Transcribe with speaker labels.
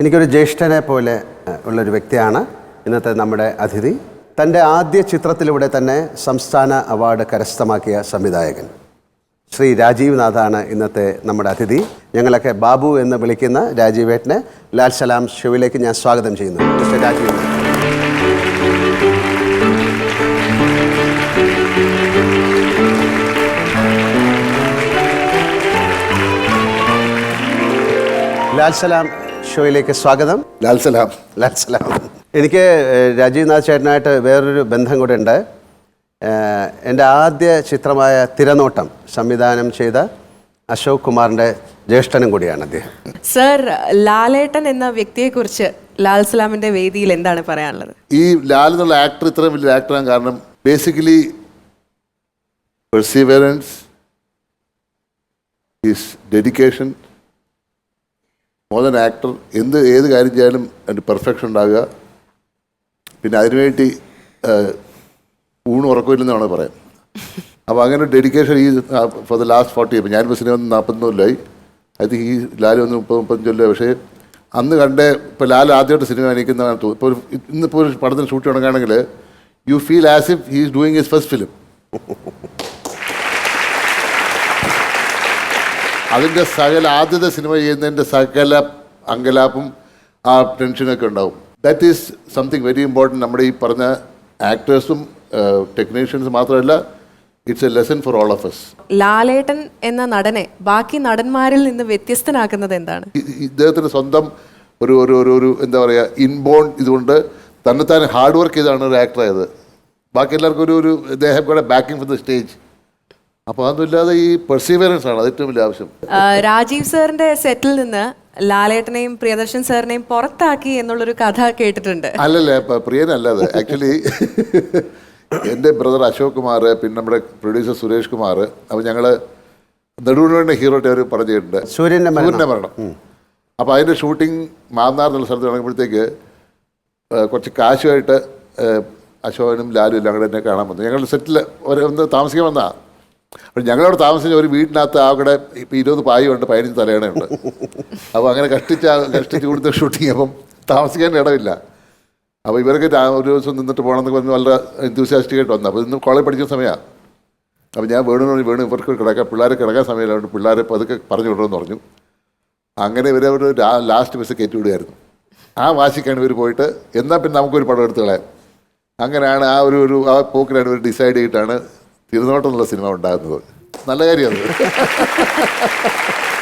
Speaker 1: എനിക്കൊരു ജ്യേഷ്ഠനെ പോലെ ഉള്ളൊരു വ്യക്തിയാണ് ഇന്നത്തെ നമ്മുടെ അതിഥി. തന്റെ ആദ്യ ചിത്രത്തിലൂടെ തന്നെ സംസ്ഥാന അവാർഡ് കരസ്ഥമാക്കിയ സംവിധായകൻ ശ്രീ രാജീവ് നാഥാണ് ഇന്നത്തെ നമ്മുടെ അതിഥി. ഞങ്ങളൊക്കെ ബാബു എന്ന് വിളിക്കുന്ന രാജീവേട്ടനെ ലാൽ സലാം ഷോയിലേക്ക് ഞാൻ സ്വാഗതം ചെയ്യുന്നു. മിസ്റ്റർ രാജീവ്. ലാൽ സലാം ഷോയിലേക്ക് സ്വാഗതം.
Speaker 2: ലാൽസലാം ലാൽസലാം
Speaker 1: ലാൽ സലാം. എനിക്ക് രാജീവ് നാഥ് ചേട്ടനായിട്ട് വേറൊരു ബന്ധം കൂടെ ഉണ്ട്. എന്റെ ആദ്യ ചിത്രമായ തിരനോട്ടം സംവിധാനം ചെയ്ത അശോക് കുമാറിന്റെ ജ്യേഷ്ഠനും കൂടിയാണ് അദ്ദേഹം.
Speaker 3: സർ ലാലേട്ടൻ എന്ന വ്യക്തിയെക്കുറിച്ച് ലാൽ സലാമിന്റെ വേദിയിൽ എന്താണ് പറയാനുള്ളത്?
Speaker 2: ഈ ലാൽ എന്നുള്ള ആക്ടർ ഇത്രയും വലിയ ആക്ടറാൻ കാരണം basically perseverance his dedication more than actor എന്ത് ഏത് കാര്യം ചെയ്യാനും അതിന്റെ പെർഫെക്ഷൻ ഉണ്ടാവുക പിന്നെ അതിനുവേണ്ടി ഊണ് ഉറക്കമില്ലെന്നാണ് പറയാം അപ്പോൾ അങ്ങനെ ഡെഡിക്കേഷൻ ഈ ഫോർ ദ ലാസ്റ്റ് ഫോർട്ടി ഇപ്പം ഞാനിപ്പോൾ സിനിമ വന്ന് നാൽപ്പത്തൊന്ന് കൊല്ലമായി ഐ ഈ ലാൽ വന്ന് മുപ്പത് മുപ്പത്തഞ്ച് കൊല്ലമായി പക്ഷേ അന്ന് കണ്ട് ഇപ്പോൾ ലാൽ ആദ്യമായിട്ട് സിനിമ കാണിക്കുന്ന തോന്നുന്നു ഇപ്പോൾ ഒരു ഇന്നിപ്പോൾ ഒരു പടത്തിന് ഷൂട്ട് തുടങ്ങുകയാണെങ്കിൽ you feel as if he is doing his first film അതിന്റെ സകല ആദ്യത്തെ സിനിമ ചെയ്യുന്നതിന്റെ സകല അങ്കലാപ്പും ആ ടെൻഷനൊക്കെ ഉണ്ടാവും. That is something very important നമ്മുടെ ഈ പറഞ്ഞ ആക്ടേഴ്സും ടെക്നീഷ്യൻസ് മാത്രമല്ല it's a lesson for all of us
Speaker 3: ലാലേട്ടൻ എന്ന നടനെ ബാക്കി നടന്മാരിൽ നിന്ന് വ്യത്യസ്തനാക്കുന്നത് എന്താണ്?
Speaker 2: ഇദ്ദേഹത്തിന് സ്വന്തം ഒരു ഒരു ഒരു ഒരു എന്താ പറയുക ഇൻബോൺ ഇതുകൊണ്ട് തന്നെത്താൻ ഹാർഡ് വർക്ക് ചെയ്താണ് ഒരു ആക്ടറായത് ബാക്കി എല്ലാവർക്കും ഒരു ഒരു ദേഹം കൂടെ ബാക്കിംഗ് ഫോർ ദ സ്റ്റേജ് അപ്പോൾ അതൊന്നുമില്ലാതെ ഈ പെർസീവറൻസ് ആണ് അത് ഏറ്റവും വലിയ ആവശ്യം.
Speaker 3: രാജീവ് സാറിന്റെ സെറ്റിൽ നിന്ന് ലാലേട്ടനെയും പ്രിയദർശൻ സാറിനെയും പുറത്താക്കി എന്നുള്ളൊരു കഥ കേട്ടിട്ടുണ്ട്.
Speaker 2: അല്ലല്ല പ്രിയനല്ലാതെ. ആക്ച്വലി എന്റെ ബ്രദർ അശോക് കുമാർ പിന്നെ നമ്മുടെ പ്രൊഡ്യൂസർ സുരേഷ് കുമാർ അപ്പോൾ ഞങ്ങൾ നെടുവിനുവേണ്ട ഹീറോട്ട് അവർ പറഞ്ഞിട്ടുണ്ട്
Speaker 1: സൂര്യന്റെ.
Speaker 2: സൂര്യന്റെ മരണം. അപ്പോൾ അതിന്റെ ഷൂട്ടിംഗ് മാന്നാർ എന്നുള്ള സ്ഥലത്ത് തുടങ്ങുമ്പോഴത്തേക്ക് കുറച്ച് കാശുമായിട്ട് അശോകനും ലാലും എല്ലാം കൂടെ എന്നെ കാണാൻ വന്നു. ഞങ്ങളുടെ സെറ്റിൽ ഒരു ഒന്ന് താമസിക്കാൻ വന്നാ അപ്പോൾ ഞങ്ങളവിടെ താമസിച്ച ഒരു വീടിനകത്ത് അവിടെ ഇപ്പം ഇരുപത് പായുണ്ട് പതിനഞ്ച് തലയണയുണ്ട്. അപ്പോൾ അങ്ങനെ കഷ്ടിച്ച് കഷ്ടിച്ച് കൊടുത്ത ഷൂട്ടിങ് അപ്പം താമസിക്കാൻ ഇടവില്ല അപ്പോൾ ഇവരൊക്കെ ഒരു ദിവസം നിന്നിട്ട് പോകണമെന്ന് പറഞ്ഞ് വളരെ എന്തൂസിയാസ്റ്റിക്കായിട്ട് വന്നു. അപ്പോൾ ഇന്ന് കോളേജ് പഠിക്കുന്ന സമയമാണ് അപ്പോൾ ഞാൻ വേണു വേണു ഇവർക്ക് കിടക്കാൻ പിള്ളേരെ കിടക്കാൻ സമയമില്ലാണ്ട് പിള്ളേരെ പതുക്കെ പറഞ്ഞു വിടണമെന്ന് പറഞ്ഞു. അങ്ങനെ ഇവരെ ഒരു ലാസ്റ്റ് ബസ് കയറ്റി വിടുമായിരുന്നു ആ വാശിക്കാണ് ഇവർ പോയിട്ട് എന്നാൽ പിന്നെ നമുക്കൊരു പടം എടുത്ത് കളയാം. അങ്ങനെയാണ് ആ ഒരു ഒരു ആ പോക്കിനാണ് ഇവർ ഡിസൈഡ് ചെയ്തിട്ടാണ് തിരുനോട്ടം എന്നുള്ള സിനിമ ഉണ്ടാകുന്നത്. നല്ല കാര്യമാണ്